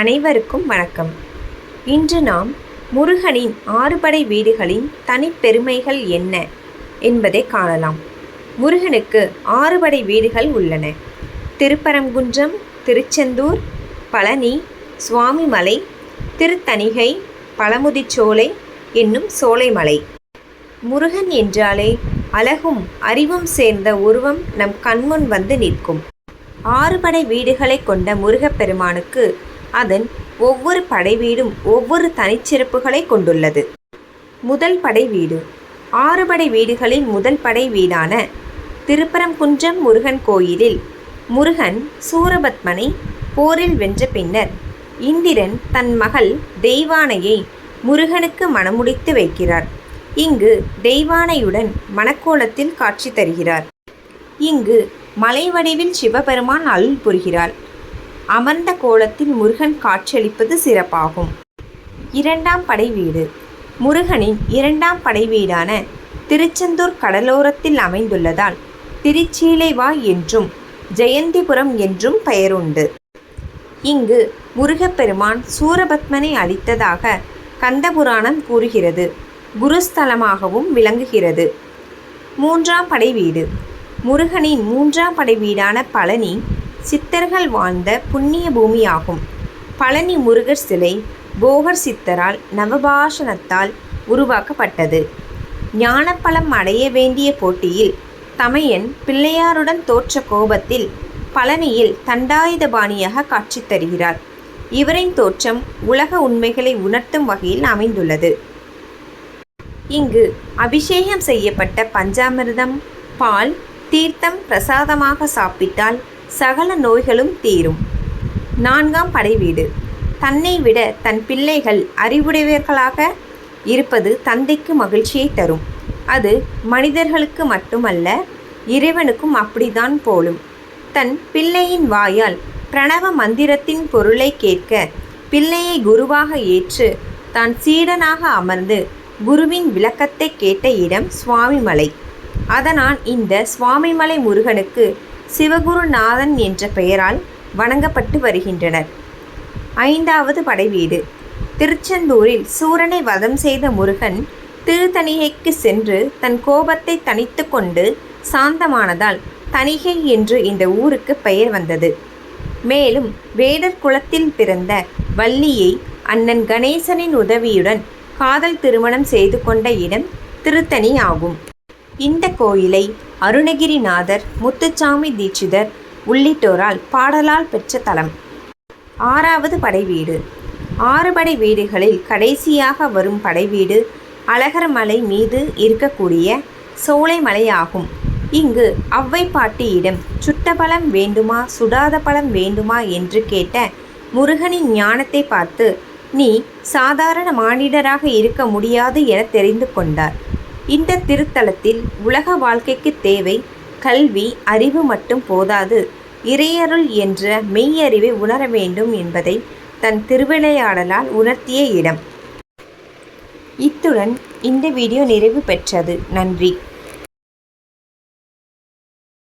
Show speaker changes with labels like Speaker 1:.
Speaker 1: அனைவருக்கும் வணக்கம். இன்று நாம் முருகனின் ஆறுபடை வீடுகளின் தனிப்பெருமைகள் என்ன என்பதை காணலாம். முருகனுக்கு ஆறுபடை வீடுகள் உள்ளன. திருப்பரங்குன்றம் திருச்செந்தூர் பழனி சுவாமிமலை திருத்தணிகை பழமுதிச்சோலை என்னும் சோலைமலை. முருகன் என்றாலே அழகும் அறிவும் சேர்ந்த உருவம் நம் கண்முன் வந்து நிற்கும். ஆறுபடை வீடுகளை கொண்ட முருகப்பெருமானுக்கு அதன் ஒவ்வொரு படை வீடும் ஒவ்வொரு தனிச்சிறப்புகளை கொண்டுள்ளது. முதல் படை வீடு. ஆறுபடை வீடுகளின் முதல் படை வீடான திருப்பரங்குன்றம் முருகன் கோயிலில் முருகன் சூரபத்மனை போரில் வென்ற பின்னர் இந்திரன் தன் மகள் தெய்வானையை முருகனுக்கு மணமுடித்து வைக்கிறார். இங்கு தெய்வானையுடன் மணக்கோலத்தில் காட்சி தருகிறார். இங்கு மலை வடிவில் சிவபெருமான் அருள் புரிகிறாள் அமர்ந்த கோலத்தில் முருகன் காட்சியளிப்பது சிறப்பாகும். இரண்டாம் படை வீடு. முருகனின் இரண்டாம் படை வீடான திருச்செந்தூர் கடலோரத்தில் அமைந்துள்ளதால் திருச்சீலைவாய் என்றும் ஜெயந்திபுரம் என்றும் பெயருண்டு. இங்கு முருகப்பெருமான் சூரபத்மனை அளித்ததாக கந்தபுராணம் கூறுகிறது. குருஸ்தலமாகவும் விளங்குகிறது. மூன்றாம் படை வீடு. முருகனின் மூன்றாம் படை வீடான பழனி சித்தர்கள் வாழ்ந்த புண்ணிய பூமியாகும். பழனி முருகர் சிலை போகர் சித்தரால் நவபாஷணத்தால் உருவாக்கப்பட்டது. ஞானப்பழம் அடைய வேண்டிய போட்டியில் தமையன் பிள்ளையாருடன் தோற்ற கோபத்தில் பழனியில் தண்டாயுதபாணியாக காட்சி தருகிறார். இவரின் தோற்றம் உலக உண்மைகளை உணர்த்தும் வகையில் அமைந்துள்ளது. இங்கு அபிஷேகம் செய்யப்பட்ட பஞ்சாமிர்தம் பால் தீர்த்தம் பிரசாதமாக சாப்பிட்டால் சகல நோய்களும் தீரும். நான்காம் படைவீடு தன்னை விட தன் பிள்ளைகள் அறிவுடையவர்களாக இருப்பது தந்தைக்கு மகிழ்ச்சியை தரும். அது மனிதர்களுக்கு மட்டுமல்ல இறைவனுக்கும் அப்படித்தான் போலும். தன் பிள்ளையின் வாயால் பிரணவ மந்திரத்தின் பொருளை கேட்க பிள்ளையை குருவாக ஏற்று தான் சீடனாக அமர்ந்து குருவின் விளக்கத்தை கேட்ட இடம் சுவாமிமலை. அதனால் இந்த சுவாமிமலை முருகனுக்கு சிவகுருநாதன் என்ற பெயரால் வணங்கப்பட்டு வருகின்றனர். ஐந்தாவது படைவீடு திருச்செந்தூரில் சூரனை வதம் செய்த முருகன் திருத்தணிகைக்கு சென்று தன் கோபத்தை தணித்து கொண்டு சாந்தமானதால் தணிகை என்று இந்த ஊருக்கு பெயர் வந்தது. மேலும் வேடர் குலத்தில் பிறந்த வள்ளியை அண்ணன் கணேசனின் உதவியுடன் காதல் திருமணம் செய்து கொண்ட இடம் திருத்தணி ஆகும். இந்த கோயிலை அருணகிரிநாதர் முத்துச்சாமி தீட்சிதர் உள்ளிட்டோரால் பாடலால் பெற்ற தலம். ஆறாவது படைவீடு ஆறு படை வீடுகளில் கடைசியாக வரும் படைவீடு அழகர்மலை மீது இருக்கக்கூடிய சோலைமலை ஆகும் இங்கு அவ்வை பாட்டியிடம் சுட்ட பழம் வேண்டுமா சுடாத பழம் வேண்டுமா என்று கேட்ட முருகனின் ஞானத்தை பார்த்து நீ சாதாரண மானிடராக இருக்க முடியாது என தெரிந்து கொண்டார். இந்த திருத்தலத்தில் உலக வாழ்க்கைக்கு தேவை கல்வி அறிவு மட்டும் போதாது. இறையருள் என்ற மெய்யறிவை உணர வேண்டும் என்பதை தன் திருவிளையாடலால் உணர்த்திய இடம். இத்துடன் இந்த வீடியோ நிறைவு பெற்றது. நன்றி.